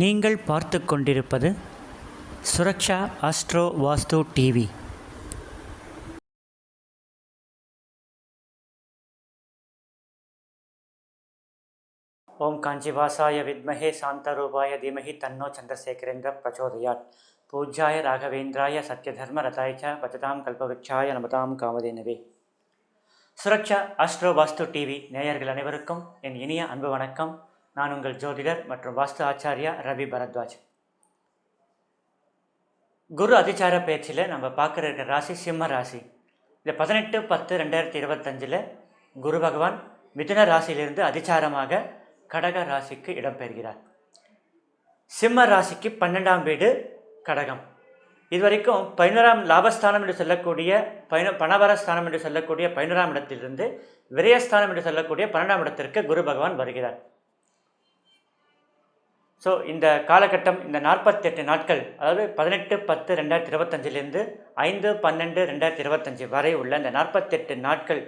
நீங்கள் பார்த்து கொண்டிருப்பது சுரக்ஷா அஸ்ட்ரோ வாஸ்து டிவி ஓம் காஞ்சிவாசாய வித்மஹே சாந்தரூபாய தீமஹி தன்னோ சந்திரசேகரேந்திர பிரச்சோதயாத். பூஜ்யாய ராகவேந்திராய சத்யதர்ம ரதாய்ச்ச பஜதாம் கல்பவృక్షாய நமதாம் காமதேனவே. சுரக்ஷா அஸ்ட்ரோ வாஸ்து டிவி நேயர்கள் அனைவருக்கும் என் இனிய அன்பு வணக்கம். நான் உங்கள் ஜோதிடர் மற்றும் வாஸ்து ஆச்சாரியா ரவி பரத்வாஜ். குரு அதிச்சார பேச்சில் நம்ம பார்க்குற இருக்கிற ராசி சிம்ம ராசி. இந்த பதினெட்டு பத்து ரெண்டாயிரத்தி இருபத்தஞ்சில் குரு பகவான் மிதுன ராசியிலிருந்து அதிச்சாரமாக கடக ராசிக்கு இடம்பெறுகிறார் சிம்ம ராசிக்கு பன்னெண்டாம் வீடு கடகம். இதுவரைக்கும் பதினோராம் லாபஸ்தானம் என்று சொல்லக்கூடிய பயண பணவரஸ்தானம் என்று சொல்லக்கூடிய பதினோராம் இடத்திலிருந்து விரயஸ்தானம் என்று சொல்லக்கூடிய பன்னெண்டாம் இடத்திற்கு குரு பகவான் வருகிறார். ஸோ இந்த காலகட்டம் இந்த நாற்பத்தெட்டு நாட்கள் அதாவது பதினெட்டு பத்து ரெண்டாயிரத்தி இருபத்தஞ்சிலேருந்து ஐந்து பன்னெண்டு ரெண்டாயிரத்தி இருபத்தஞ்சி வரை உள்ள இந்த நாற்பத்தெட்டு நாட்கள்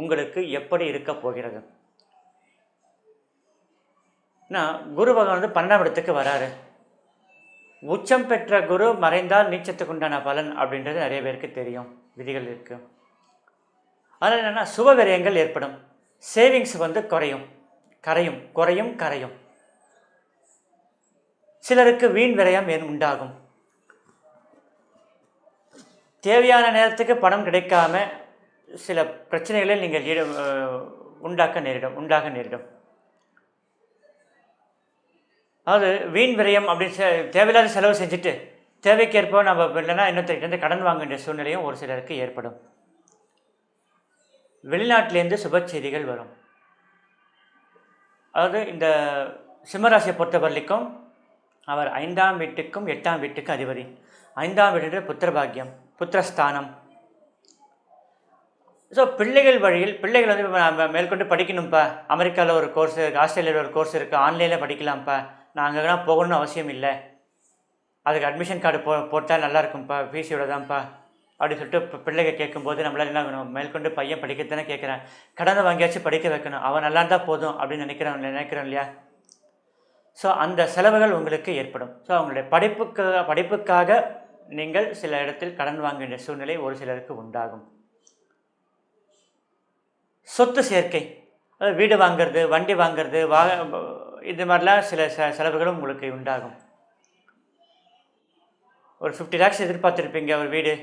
உங்களுக்கு எப்படி இருக்க போகிறது? நான் குரு பகவான் வந்து பன்னெண்டாம் இடத்துக்கு வராரு. உச்சம் பெற்ற குரு மறைந்தால் நீச்சத்துக்கு உண்டான பலன் அப்படின்றது நிறைய பேருக்கு தெரியும் விதிகள் இருக்குது அதனால் என்னென்னா சுப விரயங்கள் ஏற்படும். சேவிங்ஸ் வந்து குறையும். கரையும். குறையும் கரையும். சிலருக்கு வீண் விரயம் ஏன் உண்டாகும்? தேவையான நேரத்துக்கு பணம் கிடைக்காம சில பிரச்சனைகளை நீங்கள் ஈடு உண்டாக்க நேரிடும் உண்டாக நேரிடும். அதாவது வீண் விரயம் அப்படின்னு செ- தேவையில்லாத செலவு செஞ்சுட்டு தேவைக்கேற்ப நம்ம இல்லைன்னா இன்னொருத்தர்கிட்ட கடன் வாங்க வேண்டிய சூழ்நிலையும் ஒரு சிலருக்கு ஏற்படும். வெளிநாட்டிலேருந்து சுப செய்திகள் வரும். அதாவது இந்த சிம்மராசியை பொறுத்த வரைக்கும் அவர் ஐந்தாம் வீட்டுக்கும் எட்டாம் வீட்டுக்கும் அதிபதி. ஐந்தாம் வீடு புத்திரபாக்கியம் புத்திரஸ்தானம். ஸோ பிள்ளைகள் வழியில் பிள்ளைகள் வந்து நம்ம மேற்கொண்டு படிக்கணும்ப்பா அமெரிக்காவில் ஒரு கோர்ஸ் இருக்குது ஆஸ்திரேலியாவில் ஒரு கோர்ஸ் இருக்குது ஆன்லைனில் படிக்கலாம்ப்பா நான் அங்கெல்லாம் போகணும்னு அவசியம் இல்லை. அதுக்கு அட்மிஷன் கார்டு போ போட்டால் நல்லா இருக்கும்ப்பா ஃபீஸ் இவ்வளோ தான்ப்பா அப்படின்னு சொல்லிட்டு இப்போ பிள்ளைங்க கேட்கும்போது நம்மளால என்ன மேற்கொண்டு பையன் படிக்கிறதுன்னு கேட்குறேன். கடனை வாங்கியாச்சும் படிக்க வைக்கணும். அவன் நல்லா இருந்தால் போதும் அப்படின்னு நினைக்கிறான் நினைக்கிறோம் இல்லையா? ஸோ அந்த செலவுகள் உங்களுக்கு ஏற்படும். ஸோ அவங்களுடைய படிப்புக்கு படிப்புக்காக நீங்கள் சில இடத்தில் கடன் வாங்க வேண்டிய சூழ்நிலை ஒரு சிலருக்கு உண்டாகும். சொத்து சேர்க்கை. அதாவது வீடு வாங்குறது வண்டி வாங்குறது வா இது மாதிரிலாம் சில ச செலவுகளும் உங்களுக்கு உண்டாகும். ஒரு ஃபிஃப்டி லேக்ஸ் எதிர்பார்த்துருப்பீங்க ஒரு வீடு.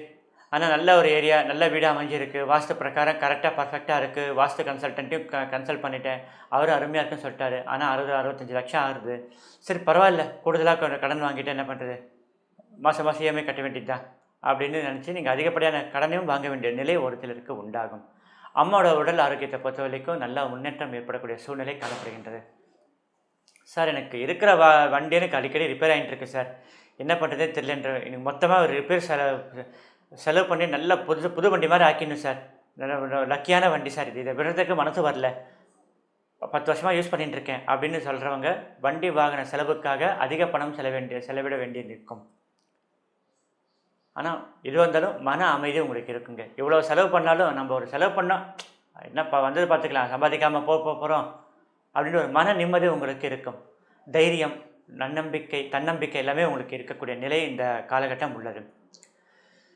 ஆனால் நல்ல ஒரு ஏரியா நல்ல வீடு அமைஞ்சிருக்கு. வாஸ்து பிரகாரம் கரெக்டாக பர்ஃபெக்டாக இருக்குது வாஸ்து கன்சல்டன்ட்டையும் க கன்சல்ட் பண்ணிட்டேன். அவரும் அருமையாக இருக்குன்னு சொல்லிட்டாரு. ஆனால் அறுபது அறுபத்தஞ்சு லட்சம் ஆகுது. சரி பரவாயில்ல. கூடுதலாக கொஞ்சம் கடன் வாங்கிட்டு என்ன பண்ணுறது மாதம் மாதம் இஎம்ஐ கட்ட வேண்டியது தான் அப்படின்னு நினச்சி நீங்கள் அதிகப்படியான கடனையும் வாங்க வேண்டிய நிலை ஒரு சிலருக்கு உண்டாகும். அம்மாவோட உடல் ஆரோக்கியத்தை பொறுத்த வரைக்கும் நல்ல முன்னேற்றம் ஏற்படக்கூடிய சூழ்நிலை காணப்படுகின்றது. சார் எனக்கு இருக்கிற வ வண்டி எனக்கு அடிக்கடி ரிப்பேர் ஆகிட்டு இருக்கு சார். என்ன பண்ணுறதே தெரியலன்ற எனக்கு மொத்தமாக ஒரு ரிப்பேர் செலவு செலவு பண்ணி நல்ல புது புது வண்டி மாதிரி ஆக்கிடணும் சார். லக்கியான வண்டி சார் இது. இதை விடுறதுக்கு மனசு வரல. பத்து வருஷமாக யூஸ் பண்ணிட்டு இருக்கேன் அப்படின்னு சொல்கிறவங்க வண்டி வாகன செலவுக்காக அதிக பணம் செலவேண்டிய செலவிட வேண்டி இருக்கும் ஆனால் இது வந்தாலும் மன அமைதி உங்களுக்கு இருக்குங்க. இவ்வளோ செலவு பண்ணாலும் நம்ம ஒரு செலவு பண்ணோம். என்னப்பா வந்தது பார்த்துக்கலாம். சம்பாதிக்காமல் போக போகிறோம் அப்படின்னு ஒரு மன நிம்மதி உங்களுக்கு இருக்கும். தைரியம் நன்னம்பிக்கை தன்னம்பிக்கை எல்லாமே உங்களுக்கு இருக்கக்கூடிய நிலை இந்த காலகட்டம் உள்ளது.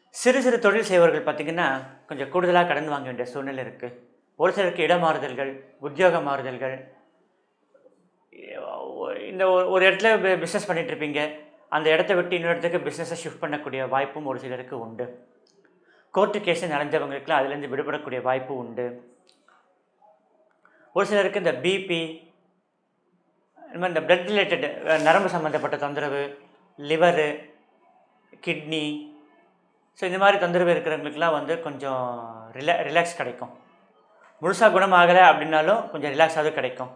சிறு சிறு தொழில் செய்வர்கள் பார்த்திங்கன்னா கொஞ்சம் கூடுதலாக கடன் வாங்க வேண்டிய சூழ்நிலை இருக்குது ஒரு சிலருக்கு இடமாறுதல்கள் உத்தியோக மாறுதல்கள். இந்த ஒரு- ஒரு இடத்துல பிஸ்னஸ் பண்ணிகிட்டு இருப்பீங்க. அந்த இடத்த விட்டு இன்னொரு இடத்துக்கு பிஸ்னஸை ஷிஃப்ட் பண்ணக்கூடிய வாய்ப்பும் ஒரு சிலருக்கு உண்டு. கோர்ட்டு கேஸ் நடந்தவங்களுக்குலாம் அதுலேருந்து விடுபடக்கூடிய வாய்ப்பு உண்டு. ஒரு சிலருக்கு இந்த பிபி இந்த மாதிரி இந்த பிளட் ரிலேட்டட் நரம்பு சம்மந்தப்பட்ட தொந்தரவு லிவரு கிட்னி ஸோ இந்த மாதிரி தொந்தரவு இருக்கிறவங்களுக்குலாம் வந்து கொஞ்சம் ரிலா ரிலாக்ஸ் கிடைக்கும். முழுசாக குணமாகலை அப்படின்னாலும் கொஞ்சம் ரிலாக்ஸாவது கிடைக்கும்.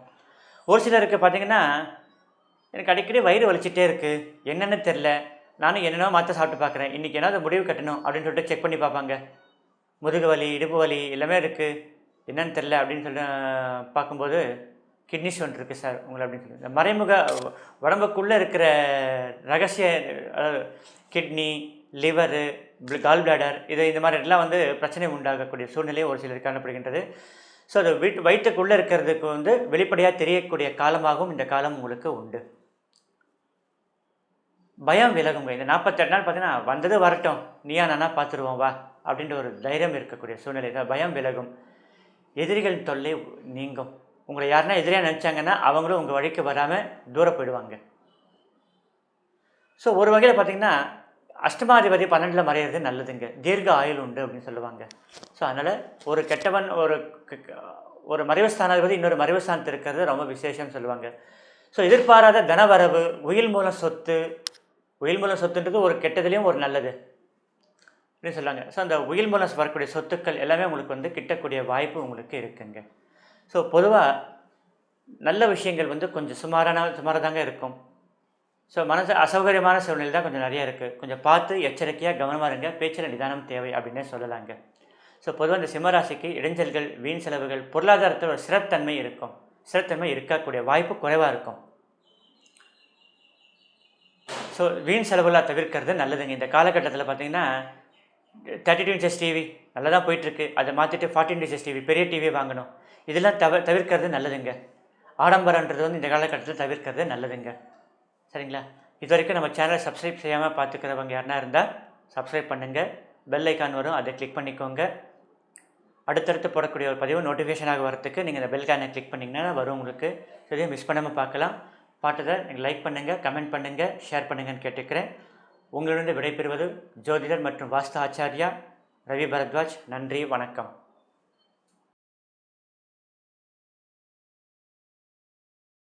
ஒரு சிலருக்கு பார்த்தீங்கன்னா எனக்கு அடிக்கடி வயிறு வலிச்சிட்டே இருக்குது என்னென்னு தெரில. நானும் என்னென்னோ மாற்ற சாப்பிட்டு பார்க்குறேன். இன்றைக்கி ஏதாவது முடிவு கட்டணும் அப்படின்னு சொல்லிட்டு செக் பண்ணி பார்ப்பாங்க. முதுகு வலி இடுப்பு வலி எல்லாமே இருக்குது என்னென்னு தெரில அப்படின்னு சொல்லி பார்க்கும்போது கிட்னி ஸ்டோன் இருக்குது சார் உங்களை அப்படின்னு சொல்லி இந்த மறைமுக உடம்புக்குள்ளே இருக்கிற ரகசிய கிட்னி லிவரு கால் பிளாடர் இது இந்த மாதிரி எல்லாம் வந்து பிரச்சனை உண்டாகக்கூடிய சூழ்நிலை ஒரு சிலர் காணப்படுகின்றது. ஸோ அது வீட்டு வயிற்றுக்குள்ளே இருக்கிறதுக்கு வந்து வெளிப்படையாக தெரியக்கூடிய காலமாகவும் இந்த காலம் உங்களுக்கு உண்டு. பயம் விலகுங்க. இந்த நாற்பத்தெட்டு நாள் பார்த்தீங்கன்னா வந்தது வரட்டும். நீயா நானா பார்த்துருவோம் வா. அப்படின்ற ஒரு தைரியம் இருக்கக்கூடிய சூழ்நிலை. தான் பயம் விலகும். எதிரிகள் தொல்லை நீங்கும். உங்களை யாருன்னா எதிரியாக நினச்சாங்கன்னா அவங்களும் உங்கள் வழிக்கு வராமல் தூர போயிடுவாங்க. ஸோ ஒரு வகையில் பார்த்தீங்கன்னா அஷ்டமாதிபதி பன்னெண்டில் மறையிறது நல்லதுங்க. தீர்க்க ஆயுள் உண்டு அப்படின்னு சொல்லுவாங்க. ஸோ அதனால் ஒரு கெட்டவன் ஒரு ஒரு மறைவுஸ்தானாதிபதி இன்னொரு மறைவுஸ்தானத்தில் இருக்கிறது ரொம்ப விசேஷம்னு சொல்லுவாங்க. ஸோ எதிர்பாராத தனவரவு உயில் மூலம் சொத்து உயில் மூலம் சொத்துன்றது ஒரு கெட்டதுலேயும் ஒரு நல்லது அப்படின்னு சொல்லுவாங்க. ஸோ அந்த உயில் மூலம் வரக்கூடிய சொத்துக்கள் எல்லாமே உங்களுக்கு வந்து கிட்டக்கூடிய வாய்ப்பு உங்களுக்கு இருக்குங்க. ஸோ பொதுவாக நல்ல விஷயங்கள் வந்து கொஞ்சம் சுமாரான சுமாராக தாங்க இருக்கும். ஸோ மனசு அசௌகரியமான சூழ்நிலை தான் கொஞ்சம் நிறைய இருக்குது கொஞ்சம் பார்த்து எச்சரிக்கையாக கவனமாக இருங்க. பேச்சில் நிதானம் தேவை அப்படின்னே சொல்லலாங்க. ஸோ பொதுவாக இந்த சிம்மராசிக்கு இடைஞ்சல்கள் வீண் செலவுகள் பொருளாதாரத்தில் ஒரு சிறத்தன்மை இருக்கும். சிறத்தன்மை இருக்கக்கூடிய வாய்ப்பு குறைவாக இருக்கும். ஸோ வீண் செலவுகளாக தவிர்க்கிறது நல்லதுங்க. இந்த காலகட்டத்தில் பார்த்தீங்கன்னா தேர்ட்டி டூ இன்ச்சஸ் டிவி நல்லா தான் போயிட்டுருக்கு. அதை மாற்றிட்டு ஃபார்ட்டி இன்ச்சஸ் டிவி பெரிய டிவி வாங்கணும். இதெல்லாம் தவிர தவிர்க்கிறது நல்லதுங்க. ஆடம்பரன்றது வந்து இந்த காலகட்டத்தில் தவிர்க்கிறது நல்லதுங்க. சரிங்களா? இது வரைக்கும் நம்ம சேனலை சப்ஸ்கிரைப் செய்யாமல் பார்த்துக்கிறவங்க யாருனா இருந்தால் சப்ஸ்கிரைப் பண்ணுங்கள் பெல் ஐக்கான் வரும் அதை கிளிக் பண்ணிக்கோங்க. அடுத்தடுத்து போடக்கூடிய ஒரு பதிவு நோட்டிஃபிகேஷனாக வரத்துக்கு நீங்கள் இந்த பெல் ஐக்கானை கிளிக் பண்ணிங்கன்னா வரும் உங்களுக்கு. எதையும் மிஸ் பண்ணாமல் பார்க்கலாம். பார்த்ததை நீங்கள் லைக் பண்ணுங்கள் கமெண்ட் பண்ணுங்கள் ஷேர் பண்ணுங்கன்னு கேட்டுக்கிறேன். உங்களிடம் விடைபெறுவது ஜோதிடர் மற்றும் வாஸ்து ஆச்சாரியா ரவி பரத்வாஜ். நன்றி வணக்கம்.